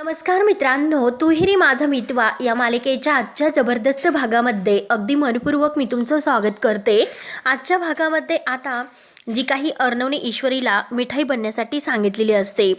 नमस्कार मित्रांनो तुहिरी माझा मितवा या मालिकेच्या आजच्या जबरदस्त भागामध्ये अगदी मनपूर्वक मी तुमचं स्वागत करते. आजच्या भागामध्ये आता जी काही अर्णवने ईश्वरीला मिठाई बनण्यासाठी सांगितलेली असते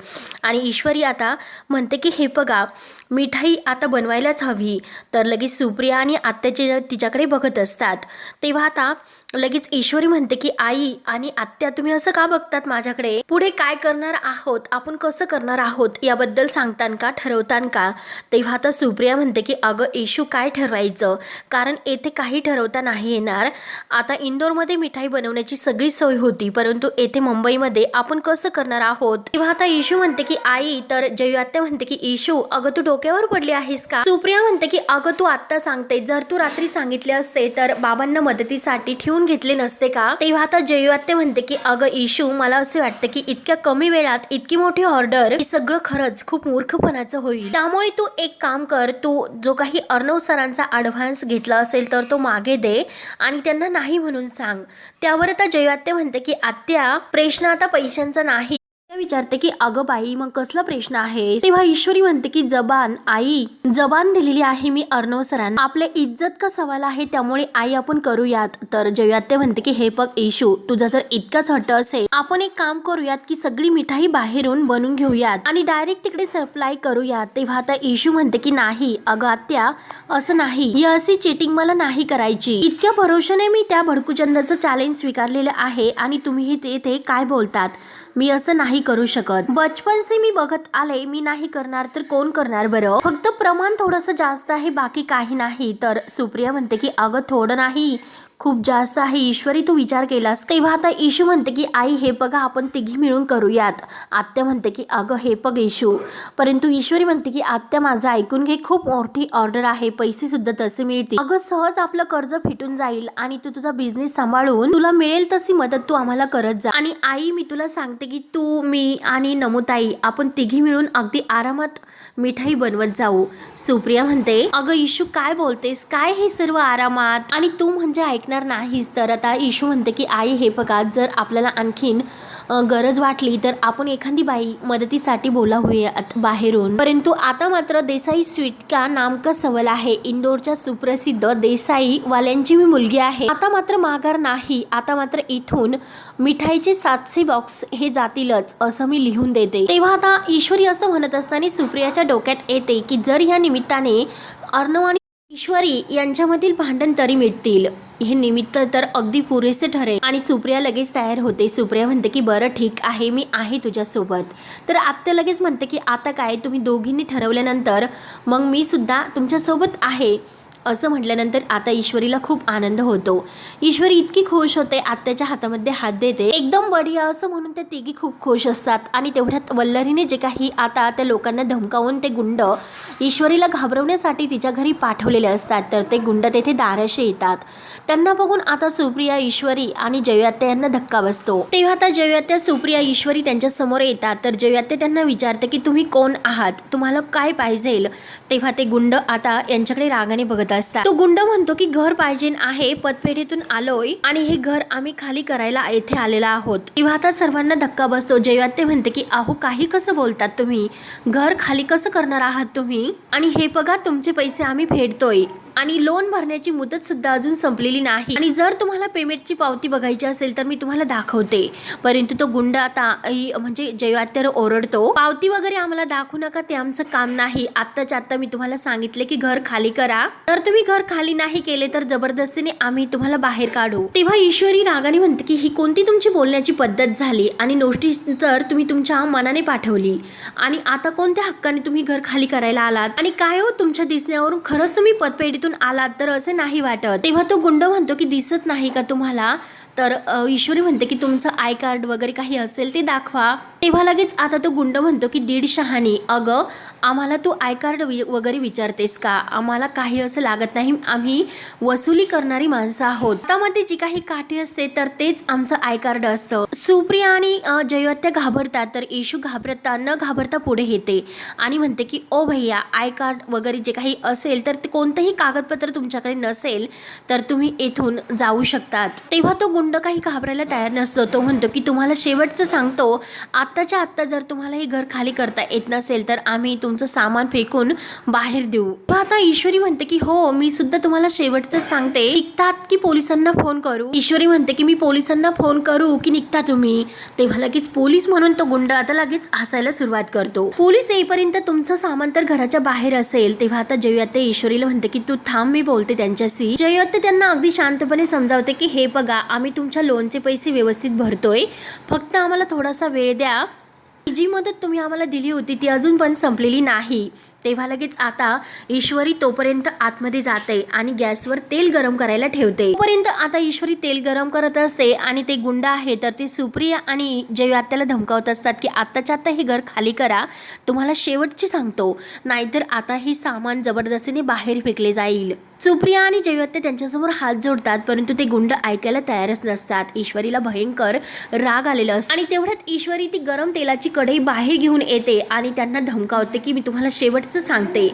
आणि ईश्वरी आता म्हणते की हे बघा मिठाई आता बनवायलाच हवी. तर लगेच सुप्रिया आणि आत्याचे तिच्याकडे बघत असतात. तेव्हा आता लगेच ईश्वरी म्हणते की आई आणि आत्या तुम्ही असं का बघतात माझ्याकडे? पुढे काय करणार आहोत? आपण कसं करणार आहोत? याबद्दल सांगतान का? ठरवतान का? तेव्हा आता सुप्रिया म्हणते की अगं इशू काय ठरवायचं? कारण येथे काही ठरवता नाही येणार. आता इंदोरमध्ये मिठाई बनवण्याची सगळी सोय होती परंतु येथे मुंबईमध्ये आपण कसं करणार आहोत? तेव्हा आता इशू म्हणते की आई तर जयूआत्या म्हणते की इशू अगं तू डोक्यावर पडली आहेस का? सुप्रिया म्हणते की अगं तू आत्ता सांगते. जर तू रात्री सांगितले असते तर बाबांना मदतीसाठी ठेवून घेतले नसते का? तेव्हा आता जयुआत्या म्हणते की अगं इशू मला असे वाटते की इतक्या कमी वेळात इतकी मोठी ऑर्डर हे सगळं खरंच खूप मूर्खपणाचं होईल. त्यामुळे तू एक काम कर तू जो काही अर्णव सरांचा ॲडव्हान्स घेतला असेल तर तो मागे दे आणि त्यांना नाही म्हणून सांग. त्यावर आता जयू आत्या म्हणते की आत्या प्रश्न आता पैशांचा नाही. विचारते की अगं बाई मग कसला प्रश्न आहे? तेव्हा ईश्वरी म्हणते की जबान आई जबान दिलेली आहे मी अर्णव सरांना. आपल्या इज्जत का सवाल आहे त्यामुळे आई आपण करूयात. तर जयात्या म्हणते की हे बघ इशू तुझा जर इतकाच हट्ट असेल आपण एक काम करूयात की सगळी मिठाई बाहेरून बनवून घेऊयात आणि डायरेक्ट तिकडे सप्लाय करूयात. तेव्हा आता इशू म्हणते की नाही अगं आत्या असं नाही. ही अशी चिटिंग मला नाही करायची. इतक्या भरोशाने मी त्या भडकूचंदाचं चॅलेंज स्वीकारलेलं आहे आणि तुम्ही हे ते काय बोलतात? मी असं नाही करू शकत. बचपन से मी बघत आले मी नाही करणार तर कोण करणार बरं? फक्त प्रमाण थोडंसं जास्त आहे बाकी काही नाही. तर सुप्रिया म्हणते की अगं थोडं नाही. खूप जास्त आहे. ईश्वरी तू विचार केलास. तेव्हा आता इशू म्हणते की आई हे बघा आपण तिघी मिळून करूयात. आत्या म्हणते की अगं हे बघ इशू परंतु ईश्वरी म्हणते की आत्या माझं ऐकून घे खूप मोठी ऑर्डर आहे. पैसे सुद्धा तसे मिळतील. अगं सहज आपलं कर्ज फिटून जाईल आणि तू तुझा बिझनेस सांभाळून तुला मिळेल तशी मदत तू आम्हाला करत जा. आणि आई मी तुला सांगते की तू मी आणि नमुताई आपण तिघी मिळून अगदी आरामात मिठाई बनवत जाऊ. सुप्रिया म्हणते अगं इशू काय बोलतेस? काय हे सर्व आरामात? आणि तू म्हणजे ऐक ऐकणार नाहीस. तर आता इशू म्हणते की आई हे बघा जर आपल्याला आणखीन गरज वाटली तर आपण एखादी बाई मदतीसाठी बोलावूया बाहेरून. परंतु आता मात्र देसाई स्वीट का नाम का सवल आहे. इंदोरच्या सुप्रसिद्ध देसाई वाल्यांची मी मुलगी आहे. आता मात्र माघार नाही. आता मात्र इथून मिठाईचे सातशे बॉक्स हे जातीलच असं मी लिहून देते. तेव्हा आता ईश्वरी असं म्हणत असताना सुप्रियाच्या डोक्यात येते की जर या निमित्ताने अर्णव आणि ईश्वरी यांच्यामधील भांडण तरी मिटतील. हे निमित्त तर अगदी पुरेसे ठरेल. आणि सुप्रिया लगेच तयार होते. सुप्रिया म्हणते की बरं ठीक आहे. मी आहे तुझ्यासोबत. तर आत्या लगेच म्हणते की आता काय? तुम्ही दोघींनी ठरवल्यानंतर मग मी सुद्धा तुमच्यासोबत आहे. असं म्हटल्यानंतर आता ईश्वरीला खूप आनंद होतो. ईश्वरी इतकी खुश होते आत्याच्या हातामध्ये हात देते. एकदम बढिया असं म्हणून त्या तिघी खूप खुश असतात. आणि तेवढ्यात वल्लरीने जे काही आता त्या लोकांना धमकावून ते गुंड ईश्वरीला घाबरवण्यासाठी तिच्या घरी पाठवलेले असतात. तर ते गुंड तेथे दाराशी येतात. त्यांना बघून आता सुप्रिया ईश्वरी आणि जयात्या यांना धक्का बसतो. तेव्हा आता जयात्या सुप्रिया ईश्वरी त्यांच्यासमोर येतात. तर जयात्या त्यांना विचारते की तुम्ही कोण आहात? तुम्हाला काय पाहिजे तेव्हा ते गुंड आता यांच्याकडे रागाने बघत असतात. तो गुंड म्हणतो की घर पाहिजे आहे पतपेढीतून आलोय आणि हे घर आम्ही खाली करायला येथे आलेला आहोत. तेव्हा आता सर्वांना धक्का बसतो. जेव्हा ते म्हणते की अहो काही कसं बोलतात तुम्ही? घर खाली कसं करणार आहात तुम्ही? आणि हे बघा तुमचे पैसे आम्ही फेडतोय. आणि लोन भरण्याची मुदत सुद्धा अजून संपलेली नाही. आणि जर तुम्हाला पेमेंटची पावती बघायची असेल तर मी तुम्हाला दाखवते. परंतु तो गुंड आता म्हणजे जयवात्यावर ओरडतो. पावती वगैरे आम्हाला दाखवू नका ते आमचं काम नाही. आत्ताच्या आत्ता मी तुम्हाला सांगितले की घर खाली करा. तर तुम्ही घर खाली नाही केले तर जबरदस्तीने आम्ही तुम्हाला बाहेर काढू. तेव्हा ईश्वरी रागाने म्हणते की ही कोणती तुमची बोलण्याची पद्धत झाली आणि नोटीस तर तुम्ही तुमच्या मनाने पाठवली? आणि आता कोणत्या हक्काने तुम्ही घर खाली करायला आलात? आणि काय हो तुमच्या दिसण्यावरून? खरंच तुम्ही पतपेढीतून आलात तर असे नाही वाटत. तेव्हा तो गुंड म्हणतो की दिसत नाही का तुम्हाला? तर ईश्वरी म्हणते की तुमचं आय कार्ड वगैरे काही असेल ते दाखवा. तेव्हा लगेच आता तो गुंड म्हणतो की दीड शहाणी अगं आम्हाला तू आय कार्ड वि- वगैरे विचारतेस का? आम्हाला काही असं लागत नाही. आम्ही वसुली करणारी माणसं आहोत. त्यामध्ये जी काही काठी असते तर तेच आमचं आय कार्ड असतं. सुप्रिया आणि जयवत्या घाबरतात तर येशू घाबरता न घाबरता पुढे येते आणि म्हणते की ओ भैया आय कार्ड वगैरे जे काही असेल तर ते कोणतंही कागदपत्र तुमच्याकडे नसेल तर तुम्ही येथून जाऊ शकतात. तेव्हा तो गुंड काही घाबरायला तयार नसतो. तो म्हणतो की तुम्हाला शेवटचं सांगतो आत्ताच्या आत्ता जर तुम्हाला हे घर खाली करता येत नसेल तर आम्ही तुमचं सामान फेकून बाहेर देऊ. पण आता ईश्वरी म्हणते की हो मी सुद्धा तुम्हाला शेवटचं सांगते. निघतात की पोलिसांना फोन करू? ईश्वरी म्हणते की मी पोलिसांना फोन करू की निघता तुम्ही? तेव्हा लगेच पोलीस म्हणून तो गुंड आता लगेच हसायला सुरुवात करतो. पोलीस येईपर्यंत तुमचं सामान तर घराच्या बाहेर असेल. तेव्हा आता जयवत्ते ईश्वरीला म्हणते की तू थांब मी बोलते त्यांच्याशी. जयवत्ते त्यांना अगदी शांतपणे समजावते की हे बघा आम्ही तुमच्या लोनचे पैसे व्यवस्थित भरतोय. फक्त आम्हाला थोडासा वेळ द्या. जी मदत तुम्ही आम्हाला दिली होती ती अजून पण संपलेली नाही. तेव्हा लगेच आता ईश्वरी तोपर्यंत आतमध्ये जाते आणि गॅसवर तेल गरम करायला ठेवते तोपर्यंत आता ईश्वरी तेल गरम करत असते आणि ते गुंड आहे तर ते सुप्रिया आणि जय आत्याला धमकावत असतात की आत्ताच्या आत्ता हे घर खाली करा. तुम्हाला शेवटची सांगतो. नाहीतर आता हे सामान जबरदस्तीने बाहेर फेकले जाईल. सुप्रिया आणि जयवत्ते त्यांच्यासमोर हात जोडतात परंतु ते गुंड ऐकायला तयारच नसतात. ईश्वरीला भयंकर राग आलेला असतो. आणि तेवढ्यात ईश्वरी ती गरम तेलाची कढई बाहेर घेऊन येते आणि त्यांना धमकावते की मी तुम्हाला शेवटचं सांगते.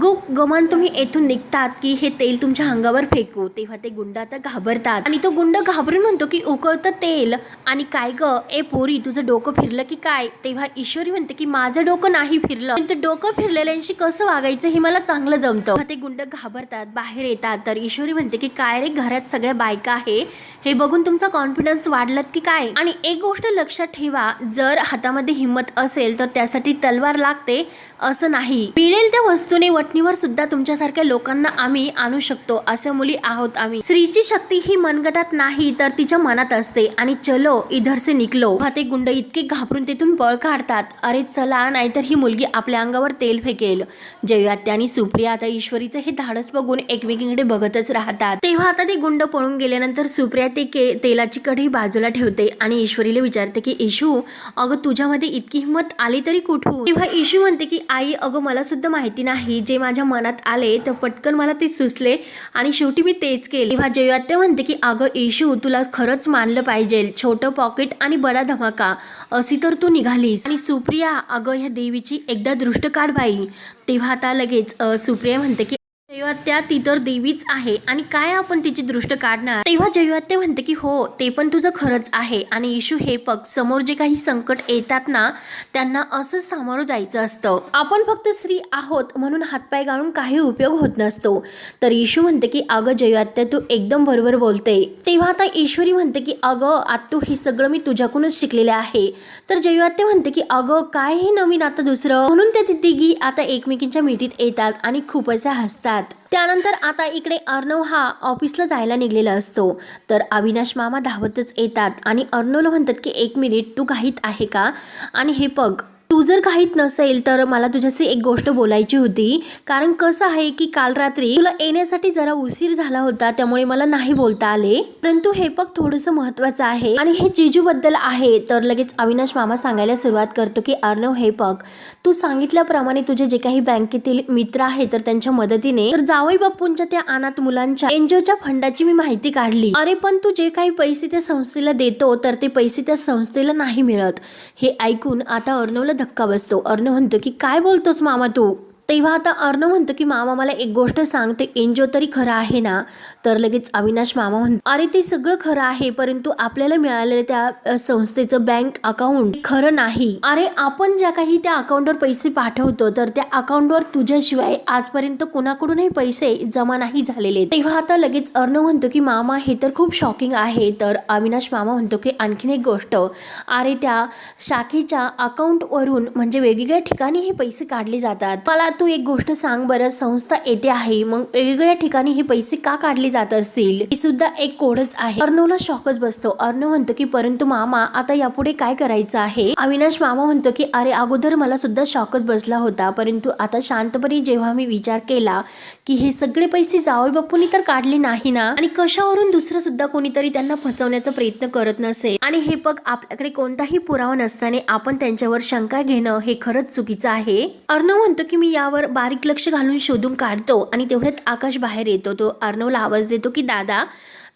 गुप गमान तुम्ही येथून निघतात की हे तेल तुमच्या अंगावर फेकू. तेव्हा ते गुंड आता घाबरतात. आणि तो गुंड घाबरून म्हणतो की उकळतं तेल. आणि काय ग? ए पोरी तुझं डोकं फिरलं की काय? तेव्हा ईश्वरी म्हणते की माझं डोकं नाही फिरलं. ते डोकं फिरलेल्यांशी कसं वागायचं हे मला चांगलं जमतं. ते गुंड घाबरतात. बाहेर येतात. तर ईश्वरी म्हणते की काय रे घरात सगळ्या बायका आहे? हे बघून तुमचा कॉन्फिडन्स वाढलात की काय? आणि एक गोष्ट लक्षात ठेवा जर हातामध्ये हिंमत असेल तर त्यासाठी तलवार लागते असं नाही. मिळेल त्या वस्तूने वटणीवर सुद्धा तुमच्यासारख्या लोकांना आम्ही आणू शकतो असे मुली आहोत आम्ही. स्त्रीची शक्ती ही मनगटात नाही तर तिच्या मनात असते. आणि चलो इधर से निकलो. हा ते गुंड इतके घाबरून तिथून पळ काढतात. अरे चला नाहीतर ही मुलगी आपल्या अंगावर तेल फेकेल. जयव्या आणि सुप्रिया आता ईश्वरीचं हे धाडस बघून एकमेकींकडे बघतच राहतात. तेव्हा आता ते गुंड पळून गेल्यानंतर सुप्रिया ते के तेलाची कढई बाजूला ठेवते आणि ईश्वरीला विचारते की इशू अगं तुझ्यामध्ये इतकी हिंमत आली तरी कुठून? तेव्हा इशू म्हणते की आई अगं मला सुद्धा माहिती नाही. जे माझ्या मनात आले तर पटकन मला ते सुचले आणि शेवटी मी तेच केले. तेव्हा जयात्या म्हणते की अगं इशू तुला खरंच मानलं पाहिजे. छोटं पॉकेट आणि बडा धमाका. अशी तर तू निघालीस. आणि सुप्रिया अगं ह्या देवीची एकदा दृष्ट काढ बाई. तेव्हा आता लगेच सुप्रिया म्हणते की जयवत्या ती तर देवीच आहे. आणि काय आपण तिची दृष्ट काढणार? तेव्हा जयवत्या म्हणते की हो ते पण तुझं खरंच आहे. आणि इशू हे पग समोर जे काही संकट येतात ना त्यांना असं सामोरं जायचं असतं. आपण फक्त स्त्री आहोत म्हणून हातपाय गाळून काही उपयोग होत नसतो. तर इशू म्हणते की अगं जयवत्या तू एकदम बरोबर बोलते. तेव्हा आता ईश्वरी म्हणते की अगं आत्तू हे सगळं मी तुझ्याकडूनच शिकलेले आहे. तर जयवत्या म्हणते की अगं काय हे नवीन आता दुसरं? म्हणून त्या तिघी आता एकमेकींच्या मिठीत येतात आणि खूप असे घरात त्यानंतर आता इकडे अर्णव हा ऑफिसला जायला निघलेला असतो. तर अविनाश मामा धावतच येतात आणि अर्णवला म्हणतात की एक मिनिट तू घाईत आहे का? आणि हे पग तू जर काहीत नसेल तर मला तुझ्याशी एक गोष्ट बोलायची होती. कारण कसं आहे की काल रात्री तुला येण्यासाठी जरा उशीर झाला होता त्यामुळे मला नाही बोलता आले. परंतु हे पग थोडंसं महत्वाचं आहे. आणि हे जिजूबद्दल आहे. तर लगेच अविनाश मामा सांगायला सुरुवात करतो की अर्णव हे पग तू सांगितल्याप्रमाणे तुझे जे काही बँकेतील मित्र आहे तर त्यांच्या मदतीने तर जावई बाप्पूंच्या त्या अनाथ मुलांच्या एनजीओच्या फंडाची मी माहिती काढली. अरे पण तू जे काही पैसे त्या संस्थेला देतो तर ते पैसे त्या संस्थेला नाही मिळत. हे ऐकून आता अर्णवला धक्का बसतो. अर्णव म्हणतो की काय बोलतोस मामा तू? तेव्हा आता अर्णव म्हणतो की मामा मला एक गोष्ट सांग ते एनजीओ तरी खरं आहे ना? तर लगेच अविनाश मामा म्हणतो अरे ते सगळं खरं आहे परंतु आपल्याला मिळालेलं त्या संस्थेचं बँक अकाउंट खरं नाही. अरे आपण ज्या काही त्या अकाउंटवर पैसे पाठवतो तर त्या अकाउंटवर तुझ्याशिवाय आजपर्यंत कुणाकडूनही पैसे जमा नाही झालेले. तेव्हा आता लगेच अर्णव म्हणतो की मामा हे तर खूप शॉकिंग आहे. तर अविनाश मामा म्हणतो की आणखीन एक गोष्ट. अरे त्या शाखेच्या अकाउंटवरून म्हणजे वेगवेगळ्या ठिकाणी हे पैसे काढले जातात. मला तू एक गोष्ट सांग बरं संस्था येते आहे मग वेगवेगळ्या ठिकाणी हे पैसे का काढले जात असतील? ही सुद्धा एक कोडच आहे. अर्णवला शॉकच बसतो. अर्णव म्हणतो की परंतु मामा आता यापुढे काय करायचं आहे? अविनाश मामा म्हणतो की अरे अगोदर मला सुद्धा शॉकच बसला होता परंतु आता शांतपणे जेव्हा मी विचार केला की हे सगळे पैसे जावई बापूनी तर काढले नाही ना? आणि कशावरून दुसरं सुद्धा कोणीतरी त्यांना फसवण्याचा प्रयत्न करत नसेल? आणि हे बघ आपल्याकडे कोणताही पुरावा नसताना आपण त्यांच्यावर शंका घेणं हे खरंच चुकीचं आहे. अर्णव म्हणतो की मी त्यावर बारीक लक्ष घालून शोधून काढतो आणि तेवढ्यात आकाश बाहेर येतो. तो अर्णवला आवाज देतो की दादा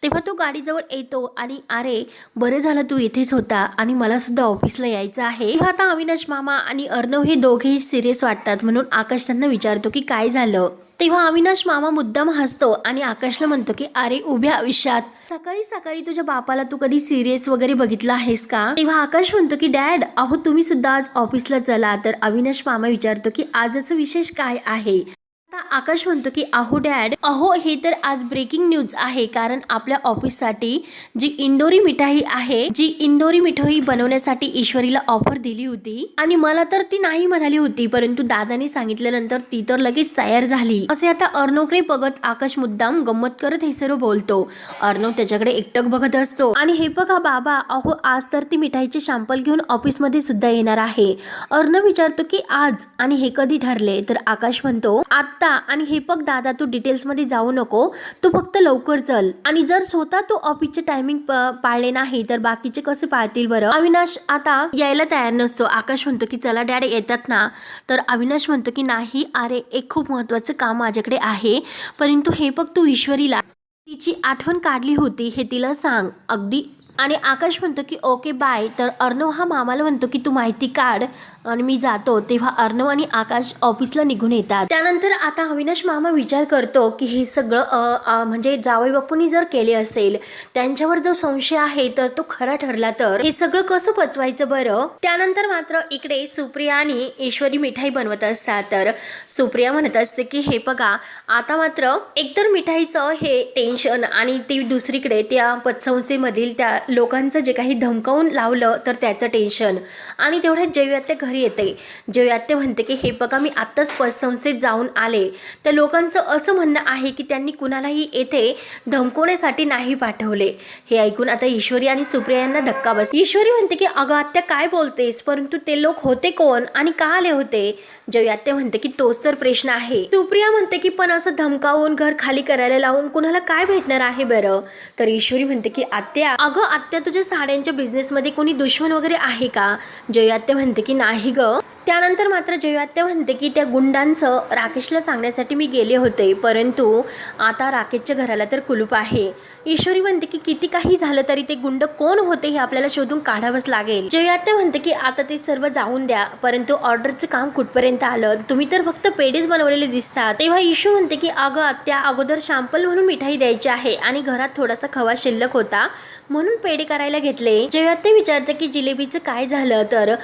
तेव्हा तो गाडीजवळ येतो आणि अरे बरं झालं तू इथेच होता आणि मला सुद्धा ऑफिसला यायचं आहे. आता अविनाश मामा आणि अर्णव हे दोघेही सिरियस वाटतात म्हणून आकाश त्यांना विचारतो की काय झालं? तेव्हा अविनाश मामा मुद्दाम हसतो आणि आकाशला म्हणतो की अरे उभ्या आयुष्यात. सकाळी सकाळी तुझ्या बापाला तू कधी सिरियस वगैरे बघितला आहेस का? तेव्हा आकाश म्हणतो की डॅड अहो तुम्ही सुद्धा आज ऑफिसला चला. तर अविनाश मामा विचारतो की आज असं विशेष काय आहे? आता आकाश म्हणतो की अहो डॅड. अहो हे तर आज ब्रेकिंग न्यूज आहे कारण आपल्या ऑफिससाठी जी इंदोरी मिठाई आहे जी इंदोरी मिठाई बनवण्यासाठी ईश्वरीला ऑफर दिली होती आणि मला तर ती नाही म्हणाली होती परंतु दादाने सांगितल्यानंतर ती तर लगेच तयार झाली. असे आता अर्णवकडे बघत आकाश मुद्दाम गंमत करत हे सर्व बोलतो. अर्णव त्याच्याकडे एकटक बघत असतो. आणि हे बघा बाबा अहो आज तर ती मिठाईचे शॅम्पल घेऊन ऑफिसमध्ये सुद्धा येणार आहे. अर्णव विचारतो की आज? आणि हे कधी ठरले? तर आकाश म्हणतो आता आणि हे बघ दादा तू डिटेल्समध्ये जाऊ नको. तू फक्त लवकर चल. आणि जर स्वतः तू ऑफिसचे टायमिंग पाळले नाही तर बाकीचे कसे पाळतील बरं? अविनाश आता यायला तयार नसतो. आकाश म्हणतो की चला डॅड येतात ना. तर अविनाश म्हणतो की नाही अरे एक खूप महत्वाचं काम माझ्याकडे आहे. परंतु हे बघ तू ईश्वरीला. तिची आठवण काढली होती हे तिला सांग अगदी. आणि आकाश म्हणतो की ओके बाय. तर अर्णव हा मामाला म्हणतो की तू माहिती काढ. आणि मी जातो तेव्हा अर्णव आणि आकाश ऑफिसला निघून येतात. त्यानंतर आता अविनाश मामा विचार करतो की हे सगळं म्हणजे जावई बापूंनी जर केले असेल त्यांच्यावर जो संशय आहे तर तो खरा ठरला तर? हे सगळं कसं पचवायचं बरं? त्यानंतर मात्र इकडे सुप्रिया आणि ईश्वरी मिठाई बनवत असतात. तर सुप्रिया म्हणत असते की हे बघा आता मात्र एकतर मिठाईचं हे टेन्शन आणि ते दुसरीकडे त्या पतसंस्थेमधील त्या लोकांचं जे काही धमकावून लावलं तर त्याचं टेन्शन आणि तेवढ्यात ते घरी येते. जयव्यात्या म्हणते की हे बघा मी आत्ताच संस्थेत जाऊन आले तर लोकांचं असं म्हणणं आहे की त्यांनी कुणालाही येथे धमकवण्यासाठी नाही पाठवले. हे ऐकून आता ईश्वरी आणि सुप्रिया यांना धक्का बस ईश्वरी म्हणते की अगं आत्या काय बोलतेस? परंतु ते लोक होते कोण आणि का आले होते जयात्या म्हणते की तोच तर प्रश्न आहे सुप्रिया म्हणते की पण असं धमकावून घर खाली करायला लावून कुणाला काय भेटणार आहे बरं तर ईश्वरी म्हणते की आत्या अगं आत्या तुझ्या साड्यांच्या बिझनेसमध्ये कोणी दुश्मन वगैरे आहे का जयात्या म्हणते की नाही. ग. त्यानंतर मात्र जयात्या म्हणते की त्या गुंडांचं राकेशला सांगण्यासाठी मी गेले होते. परंतु आता राकेशच्या घराला तर कुलूप आहे. ईश्वरी म्हणते की किती काही झालं तरी ते गुंड कोण होते हे आपल्याला शोधून काढावंच लागेल. जयात्या म्हणते की आता ते सर्व जाऊन द्या परंतु ऑर्डरचं काम कुठपर्यंत आलं? तुम्ही तर फक्त पेढेच बनवलेले दिसतात. तेव्हा इशू म्हणते की अगं त्या अगोदर शॅम्पल म्हणून मिठाई द्यायची आहे आणि घरात थोडासा खवा शिल्लक होता म्हणून पेढे करायला घेतले. जयात्या विचारते की जिलेबीचं काय झालं? तर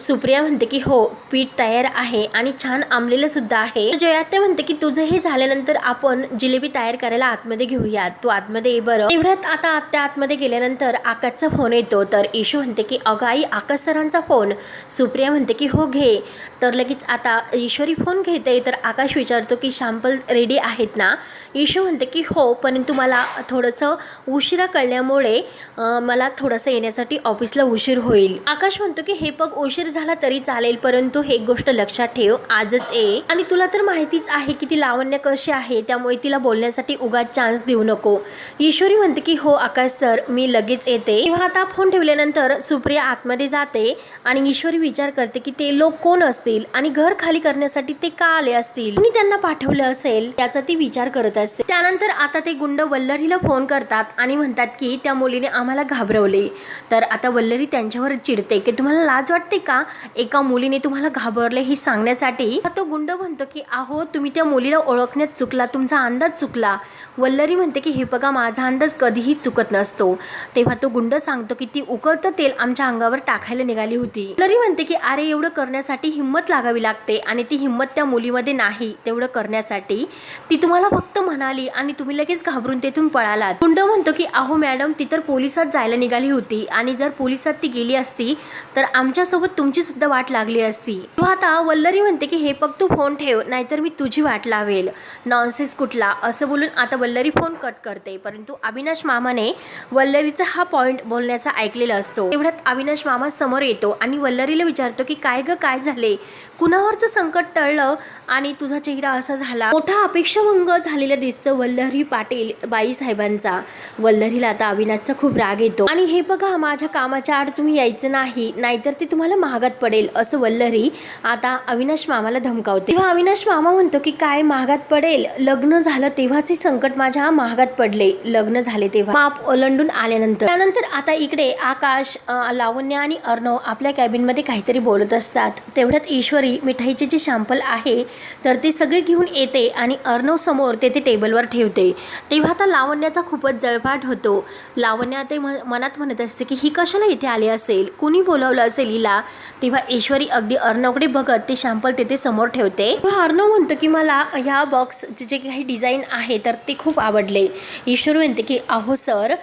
सुप्रिया म्हणते की हो पीठ तयार आहे आणि छान आंबलेलं सुद्धा आहे. जयात्या म्हणते की तुझं हे झाल्यानंतर आपण जिलेबी तयार करायला आतमध्ये घेऊयात. तू आतमध्ये ये बरं. एवढ्यात आता आत्या आतमध्ये गेल्यानंतर आकाशचा फोन येतो. तर इशू म्हणते की अगं आई आकाश सरांचा फोन सुप्रिया म्हणते की हो घे. तर लगेच आता ईश्वरी फोन घेते तर आकाश विचारतो की शॅम्पल रेडी आहेत ना? ईशू म्हणते की हो परंतु मला थोडंसं उशिरा कळल्यामुळे मला थोडंसं येण्यासाठी ऑफिसला उशीर होईल. आकाश म्हणतो की हे बघ उशीर झाला तरी चालेल परंतु हे गोष्ट लक्षात ठेव आजच ये. आणि तुला तर माहितीच आहे की ती लावण्य कशी आहे त्यामुळे तिला बोलण्यासाठी उगाच चान्स देऊ नको. ईश्वरी म्हणते की हो आकाश सर मी लगेच येते. तेव्हा आता फोन ठेवल्यानंतर सुप्रिया आतमध्ये जाते आणि ईश्वरी विचार करते की ते लोक कोण असतील आणि घर खाली करण्यासाठी ते का आले असतील? कुणी त्यांना पाठवलं असेल? त्याचा ती विचार करत असते. त्यानंतर आता ते गुंड वल्लरीला फोन करतात आणि म्हणतात की त्या मुलीने आम्हाला घाबरवले. तर आता वल्लरी त्यांच्यावर चिडते. की तुम्हाला लाज वाटते का? एका मुलीने तुम्हाला घाबरले हे सांगण्यासाठी? तो गुंड म्हणतो की आहो तुम्ही त्या मुलीला ओळखण्यात चुकला. तुमचा अंदाज चुकला. वल्लरी म्हणते की हे बघा माझा अंदाज कधीही चुकत नसतो. तेव्हा तो गुंड सांगतो की ती उकळतं तेल आमच्या अंगावर टाकायला निघाली होती. वल्लरी म्हणते की अरे एवढं करण्यासाठी हिंमत लागावी लागते आणि ती हिंमत त्या मुलीमध्ये नाही तेवढं करण्यासाठी. ती तुम्हाला फक्त म्हणाली आणि तुम्ही लगेच घाबरून तेथून पळालात. गुंड म्हणतो की अहो मॅडम ती तर पोलिसात जायला निघाली होती आणि जर पोलिसात ती गेली असती तर आमच्यासोबत तुमची सुद्धा वाट लागली असती. तू आता वल्लरी म्हणते की हे बघ तू फोन ठेव नाहीतर मी तुझी वाट लावेल. नॉनसेस कुठला? असं बोलून आता वल्लरी फोन कट करते. परंतु अविनाश मामाने वल्लरीचा हा पॉईंट बोलण्याचा ऐकलेला असतो. तेवढ्यात अविनाश मामा समोर येतो आणि वल्लरीला विचारतो की काय ग काय झाले? कुणावरचं संकट टळलं आणि तुझा चेहरा असा झाला. मोठा अपेक्षाभंग झालेला दिसतं वल्लरी पाटील बाई साहेबांचा वल्लरीला आता अविनाशचा खूप राग येतो. आणि हे बघा माझ्या कामाच्या आड तुम्ही यायचं नाही नाहीतर ते तुम्हाला महागात पडेल असं असं वल्लरी आता अविनाश मामाला धमकावते. तेव्हा अविनाश मामा म्हणतो की काय महागात पडेल? लग्न झालं तेव्हाचे संकट माझ्या महागात पडले. लग्न झाले तेव्हा. माप ओलंडून आल्यानंतर. त्यानंतर आता इकडे आकाश लावण्य आणि अर्णव आपल्या कॅबिनमध्ये काहीतरी बोलत असतात. तेवढ्यात ईश्वरी मिठाईचे जे शॅम्पल आहे तर ते सगळे घेऊन येते आणि अर्णव समोर ते ते टेबलवर ठेवते. तेव्हा आता लावण्याचा खूपच जळपाट होतो. लावण्या ते म- मनात म्हणत असते की ही कशाला इथे आली असेल? कुणी बोलावलं असेल हिला? तेव्हा ईश्वरी अगदी अर्णवकडे बघत ते शॅम्पल तेथे समोर ठेवते. तेव्हा अर्णव म्हणतो की मला ह्या बॉक्सचे जे काही डिझाईन आहे तर ते खूप आवडले. ईश्वरी म्हणते की अहो सर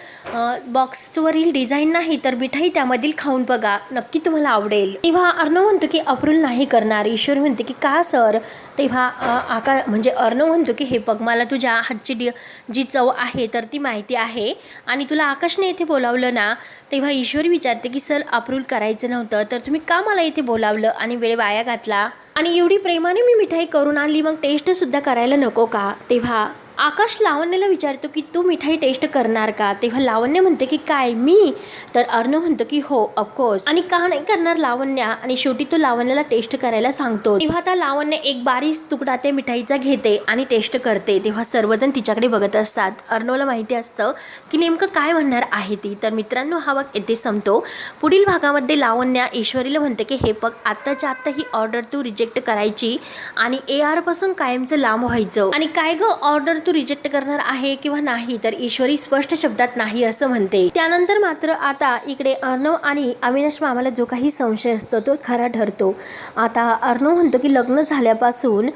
बॉक्सवरील डिझाईन नाही तर मिठाई त्यामधील खाऊन बघा. नक्की तुम्हाला आवडेल. तेव्हा अर्णव म्हणतो की अप्रूल नाही करणार. ईश्वर म्हणते की का सर तेव्हा आका म्हणजे अर्णव म्हणतो की हे बघ मला तुझ्या हातची डी जी चव आहे तर ती माहिती आहे. आणि तुला आकाशने इथे बोलावलं ना तेव्हा ईश्वरी विचारते की सर अप्रूव्ह करायचं नव्हतं तर तुम्ही का मला इथे बोलावलं आणि वेळ वाया घातला? आणि एवढी प्रेमाने मी मिठाई करून आणली मग टेस्टसुद्धा करायला नको का? तेव्हा आकाश लावण्याला विचारतो की तू मिठाई टेस्ट करणार का? तेव्हा लावण्य म्हणते की काय मी? तर अर्णव म्हणतो की हो ऑफकोर्स आणि का नाही करणार लावण्या? आणि शेवटी तो लावण्याला टेस्ट करायला सांगतो. तेव्हा आता लावण्य एक बारीक तुकडा त्या मिठाईचा घेते आणि टेस्ट करते. तेव्हा सर्वजण तिच्याकडे बघत असतात. अर्णवला माहिती असतं की नेमकं काय म्हणणार आहे ती? तर मित्रांनो हा भाग येथे संपतो. पुढील भागामध्ये लावण्या ईश्वरीला म्हणते की हे बघ आत्ताच्या आत्ता ही ऑर्डर तू रिजेक्ट करायची आणि ए आरपासून कायमचं लांब व्हायचं. आणि काय गं? ऑर्डर तू रिजेक्ट करणार आहे किंवा नाही तर ईश्वरी स्पष्ट शब्दात नाही असं म्हणते. त्यानंतर मात्र आता इकडे अर्णव आणि अविनाश मामाला जो काही संशय असतो तो खरा ठरतो. आता अर्णव म्हणतो की लग्न झाल्यापासून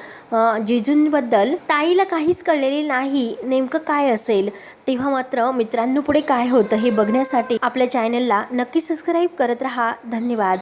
जिजूंबद्दल ताईला काहीच कळलेले नाही नेमकं काय असेल? तेव्हा मात्र मित्रांनो पुढे काय होतं हे बघण्यासाठी आपल्या चॅनलला नक्की सबस्क्राईब करत राहा. धन्यवाद.